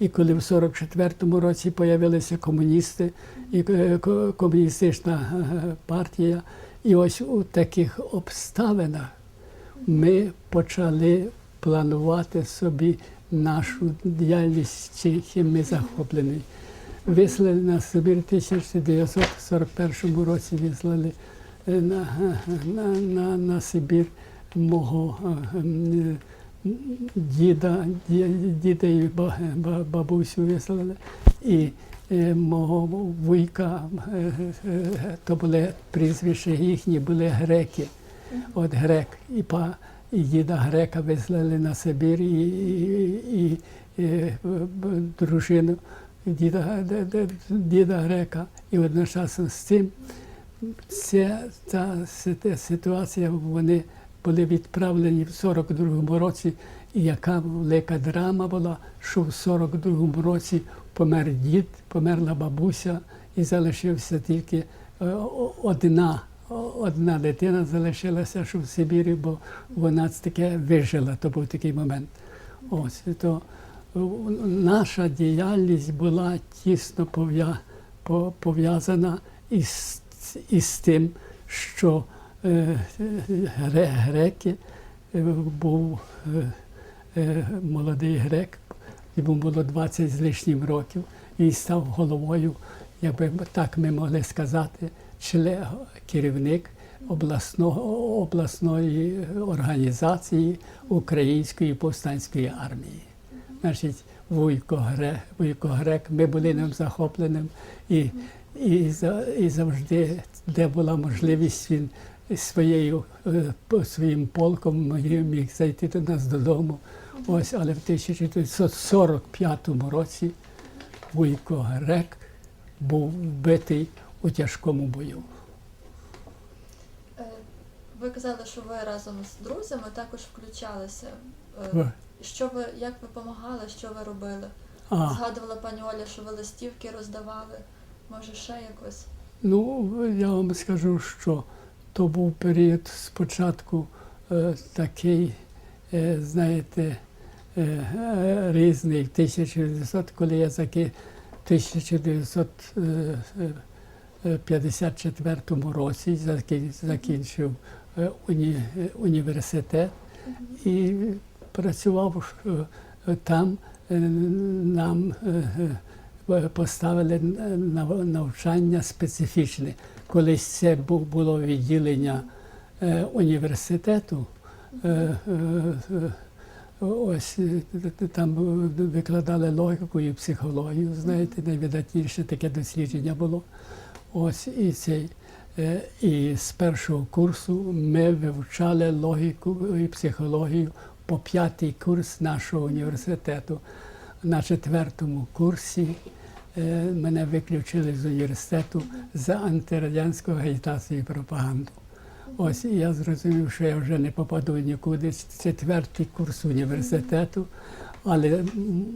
І коли в 44-му році з'явилися комуністи і е, комуністична е, партія, і ось у таких обставинах ми почали планувати собі нашу діяльність, чим ми захоплені. Вислали на Сибір в 1941 році вислали е, на, на, на, на Сибір мого діда, ді- діда і ба- ба- бабусю вислали, і е, мого вуйка, е, е, то були прізвища їхні, були греки. От грек і па і діда грека вислали на Сибір, і, і, і, б- дружину діда, діда грека. І одночасно з цим ця, ця ситуація, вони були відправлені в 42-му році, і яка велика драма була, що в 42-му році помер дід, померла бабуся, і залишився тільки е, одна, одна дитина залишилася, що в Сибірі, бо вона таке вижила, то був такий момент. Ось то е, наша діяльність була тісно пов'язана із, із тим, що греки е, був е, е, молодий грек, йому було 20 з лишнім років, і став головою, якби так ми могли сказати, чле, керівник обласного, обласної організації Української повстанської армії. Значить, Вуйко Грек, Вуйко Грек, ми були ним захопленим, і, і, і завжди, де була можливість, він своєю, е, своїм полком міг зайти до нас додому. Ось, але в 1945 році Вуйко Грек був вбитий у тяжкому бою. Е, Ви казали, що ви разом з друзями також включалися. Е, Що ви, як ви допомагали, що ви робили? А, Згадувала пані Оля, що ви листівки роздавали. Може, ще якось? Ну, я вам скажу, що то був період спочатку е, такий, е, знаєте, е, різний, 1900, коли я заки, в 1954 році закінчив уні, університет і працював там. Нам поставили на- навчання специфічне. Колись це було відділення е, університету. е, е, Ось там викладали логіку і психологію, знаєте, найвидатніше таке дослідження було. Ось і цей. І з першого курсу ми вивчали логіку і психологію по п'ятий курс нашого університету. На четвертому курсі мене виключили з університету за антирадянську агітацію і пропаганду. Ось і я зрозумів, що я вже не попаду нікуди. Четвертий курс університету. Але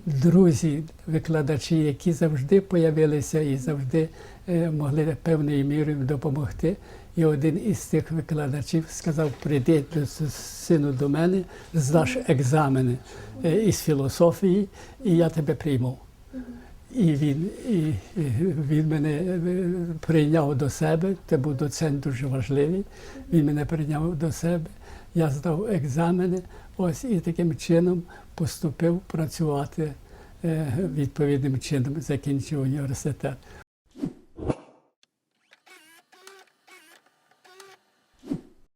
друзі, викладачі, які завжди появилися і завжди е, могли певною мірою допомогти. І один із цих викладачів сказав: прийди сину до мене, здаш екзамени е, із філософії, і я тебе прийму. І він, і, він мене е, прийняв до себе. Це був доцент дуже важливий. Він мене прийняв до себе. Я здав екзамени. Ось і таким чином поступив працювати е, відповідним чином, закінчив університет.